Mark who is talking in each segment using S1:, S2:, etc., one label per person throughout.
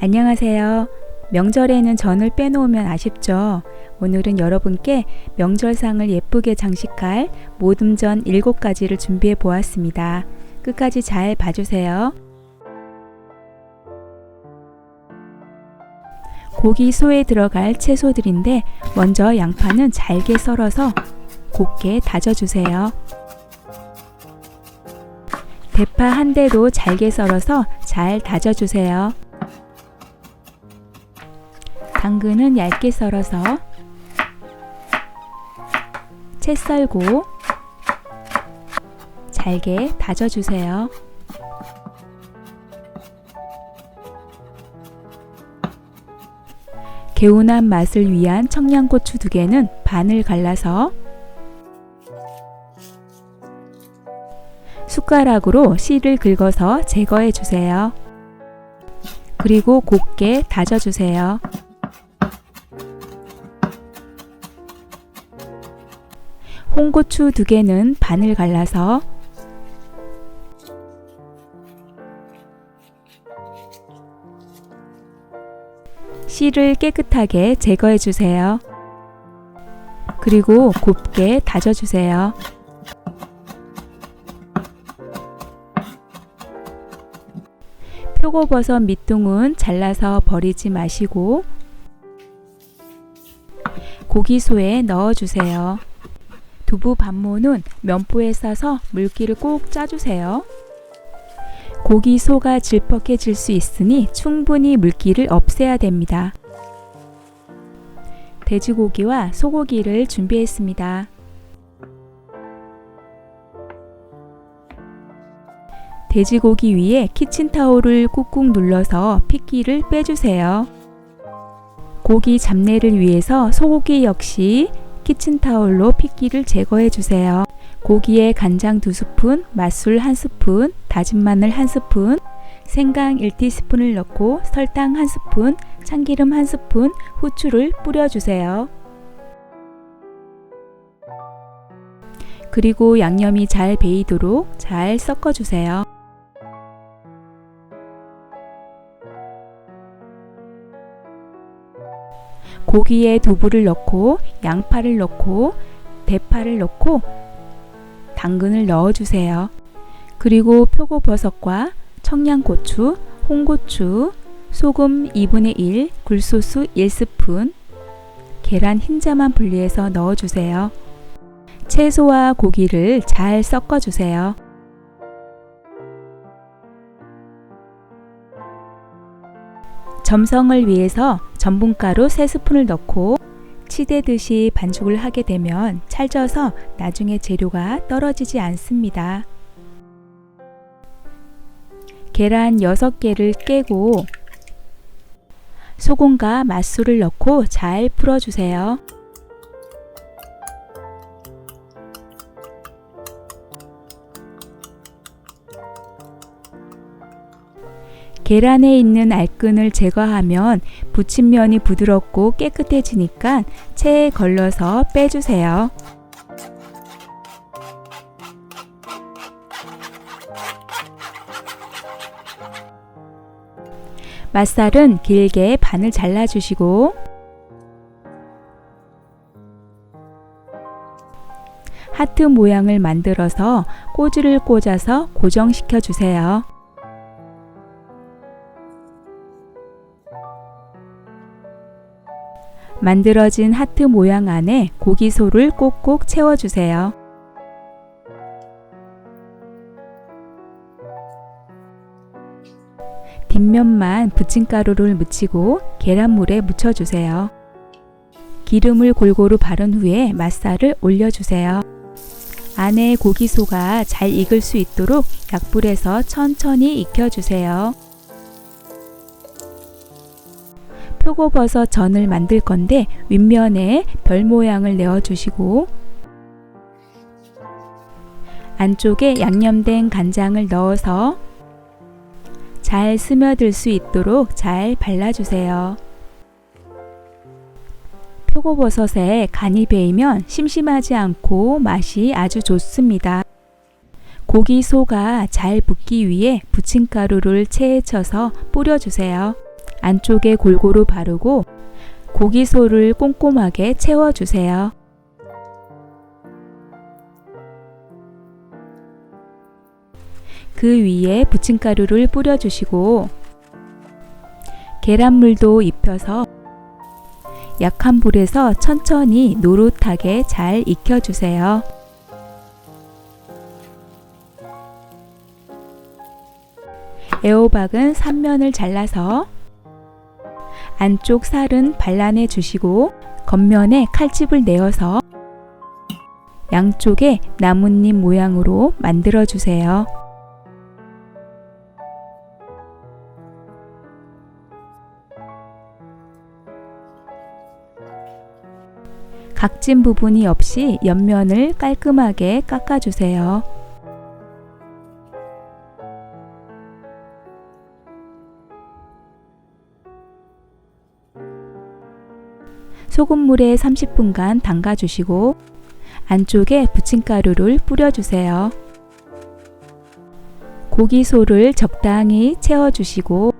S1: 안녕하세요. 명절에는 전을 빼놓으면 아쉽죠. 오늘은 여러분께 명절상을 예쁘게 장식할 모듬전 7가지를 준비해 보았습니다. 끝까지 잘 봐주세요. 고기 소에 들어갈 채소들인데 먼저 양파는 잘게 썰어서 곱게 다져주세요. 대파 한 대도 잘게 썰어서 잘 다져주세요. 당근은 얇게 썰어서 채 썰고 잘게 다져주세요. 개운한 맛을 위한 청양고추 두 개는 반을 갈라서 숟가락으로 씨를 긁어서 제거해 주세요. 그리고 곱게 다져 주세요. 홍고추 두 개는 반을 갈라서 씨를 깨끗하게 제거해 주세요. 그리고 곱게 다져 주세요. 표고버섯 밑둥은 잘라서 버리지 마시고 고기소에 넣어 주세요. 두부 반모는 면보에 싸서 물기를 꼭 짜주세요. 고기 소가 질퍽해질 수 있으니 충분히 물기를 없애야 됩니다. 돼지고기와 소고기를 준비했습니다. 돼지고기 위에 키친타올을 꾹꾹 눌러서 핏기를 빼주세요. 고기 잡내를 위해서 소고기 역시 키친타올로 핏기를 제거해 주세요. 고기에 간장 2스푼, 맛술 1스푼, 다진 마늘 1스푼, 생강 1티스푼을 넣고 설탕 1스푼, 참기름 1스푼, 후추를 뿌려주세요. 그리고 양념이 잘 배이도록 잘 섞어주세요. 고기에 두부를 넣고 양파를 넣고 대파를 넣고 당근을 넣어주세요. 그리고 표고버섯과 청양고추, 홍고추, 소금 2분의 1, 굴소스 1스푼, 계란 흰자만 분리해서 넣어주세요. 채소와 고기를 잘 섞어주세요. 점성을 위해서 전분가루 3스푼을 넣고 치대듯이 반죽을 하게 되면 찰져서 나중에 재료가 떨어지지 않습니다. 계란 6개를 깨고 소금과 맛술을 넣고 잘 풀어주세요. 계란에 있는 알끈을 제거하면 부침면이 부드럽고 깨끗해지니까 체에 걸러서 빼주세요. 맛살은 길게 반을 잘라주시고 하트 모양을 만들어서 꼬지를 꽂아서 고정시켜 주세요. 만들어진 하트 모양 안에 고기소를 꼭꼭 채워주세요. 뒷면만 부침가루를 묻히고 계란물에 묻혀주세요. 기름을 골고루 바른 후에 맛살을 올려주세요. 안에 고기소가 잘 익을 수 있도록 약불에서 천천히 익혀주세요. 표고버섯 전을 만들 건데 윗면에 별 모양을 내어주시고 안쪽에 양념된 간장을 넣어서 잘 스며들 수 있도록 잘 발라주세요. 표고버섯에 간이 배이면 심심하지 않고 맛이 아주 좋습니다. 고기 소가 잘 붓기 위해 부침가루를 체에 쳐서 뿌려주세요. 안쪽에 골고루 바르고 고기소를 꼼꼼하게 채워주세요. 그 위에 부침가루를 뿌려주시고 계란물도 입혀서 약한 불에서 천천히 노릇하게 잘 익혀주세요. 애호박은 삼면을 잘라서 안쪽 살은 발라내 주시고 겉면에 칼집을 내어서 양쪽에 나뭇잎 모양으로 만들어 주세요. 각진 부분이 없이 옆면을 깔끔하게 깎아주세요. 소금물에 30분간 담가주시고 안쪽에 부침가루를 뿌려주세요. 고기소를 적당히 채워주시고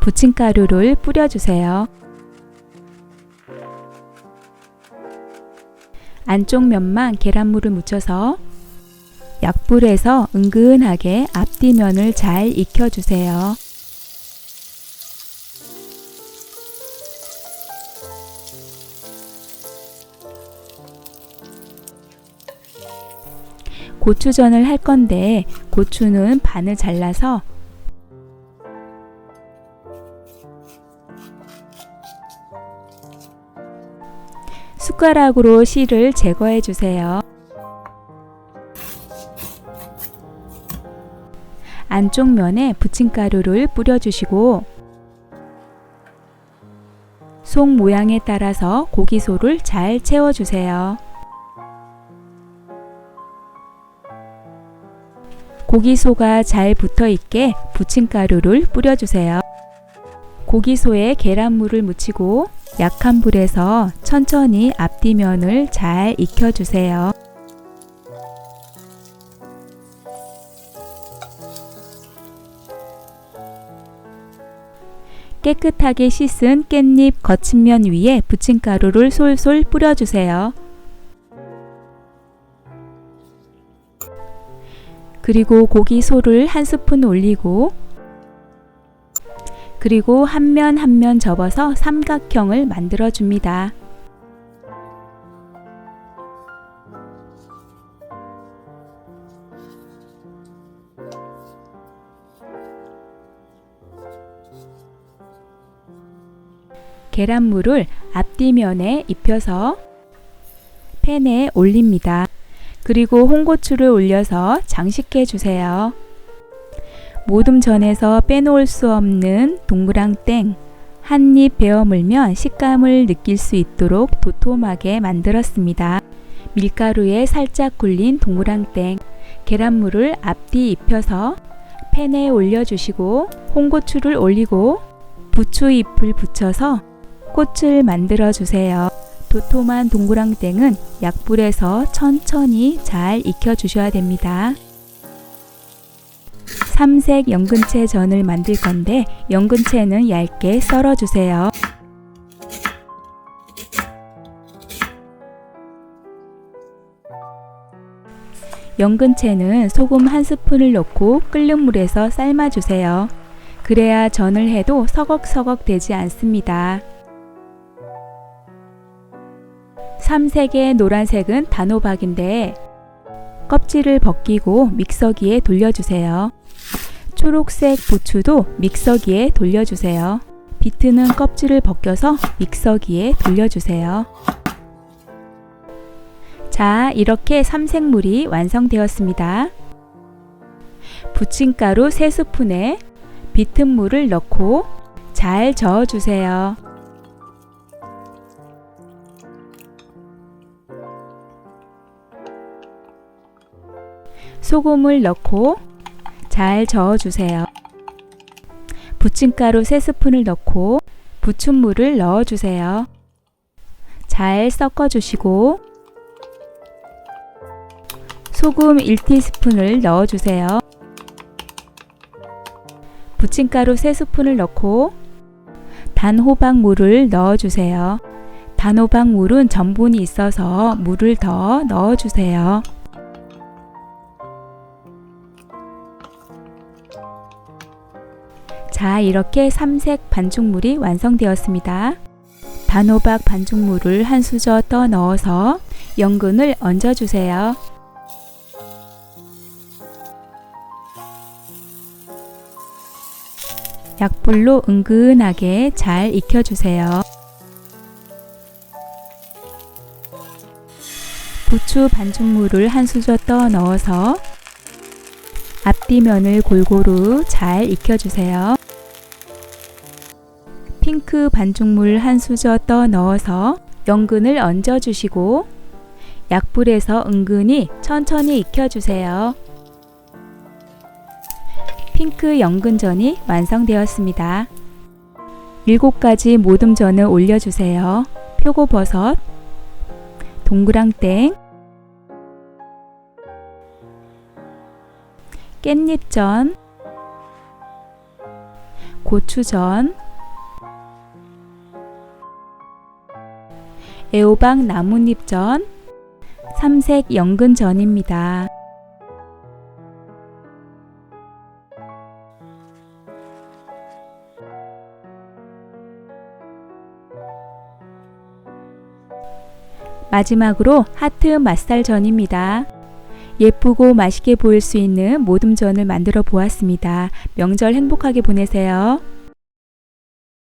S1: 부침가루를 뿌려주세요. 안쪽 면만 계란물을 묻혀서 약불에서 은근하게 앞뒤면을 잘 익혀주세요. 고추전을 할 건데 고추는 반을 잘라서 숟가락으로 씨를 제거해 주세요. 안쪽 면에 부침가루를 뿌려주시고 속 모양에 따라서 고기소를 잘 채워주세요. 고기소가 잘 붙어 있게 부침가루를 뿌려주세요. 고기소에 계란물을 묻히고 약한 불에서 천천히 앞뒤면을 잘 익혀주세요. 깨끗하게 씻은 깻잎 거친 면 위에 부침가루를 솔솔 뿌려주세요. 그리고 고기 소를 한 스푼 올리고 그리고 한 면 한 면 접어서 삼각형을 만들어 줍니다. 계란물을 앞뒤면에 입혀서 팬에 올립니다. 그리고 홍고추를 올려서 장식해 주세요. 모둠 전에서 빼놓을 수 없는 동그랑땡 한 입 베어 물면 식감을 느낄 수 있도록 도톰하게 만들었습니다. 밀가루에 살짝 굴린 동그랑땡 계란물을 앞뒤 입혀서 팬에 올려주시고 홍고추를 올리고 부추잎을 붙여서 꽃을 만들어 주세요. 도톰한 동그랑땡은 약불에서 천천히 잘 익혀 주셔야 됩니다. 삼색 연근채 전을 만들 건데 연근채는 얇게 썰어 주세요. 연근채는 소금 한 스푼을 넣고 끓는 물에서 삶아 주세요. 그래야 전을 해도 서걱서걱 되지 않습니다. 삼색의 노란색은 단호박인데 껍질을 벗기고 믹서기에 돌려주세요. 초록색 부추도 믹서기에 돌려주세요. 비트는 껍질을 벗겨서 믹서기에 돌려주세요. 자, 이렇게 삼색물이 완성되었습니다. 부침가루 3스푼에 비튼물을 넣고 잘 저어주세요. 소금을 넣고 잘 저어주세요. 부침가루 3스푼을 넣고 부침물을 넣어주세요. 잘 섞어주시고 소금 1티스푼을 넣어주세요. 부침가루 3스푼을 넣고 단호박물을 넣어주세요. 단호박물은 전분이 있어서 물을 더 넣어주세요. 자, 이렇게 삼색 반죽물이 완성되었습니다. 단호박 반죽물을 한 수저 떠 넣어서 연근을 얹어주세요. 약불로 은근하게 잘 익혀주세요. 부추 반죽물을 한 수저 떠 넣어서 앞뒤면을 골고루 잘 익혀주세요. 핑크 반죽물 한 수저 떠 넣어서 연근을 얹어주시고 약불에서 은근히 천천히 익혀주세요. 핑크 연근전이 완성되었습니다. 7가지 모듬전을 올려주세요. 표고버섯, 동그랑땡, 깻잎전, 고추전, 애호박 나뭇잎전, 삼색 연근전입니다. 마지막으로 하트 맛살전입니다. 예쁘고 맛있게 보일 수 있는 모듬전을 만들어 보았습니다. 명절 행복하게 보내세요.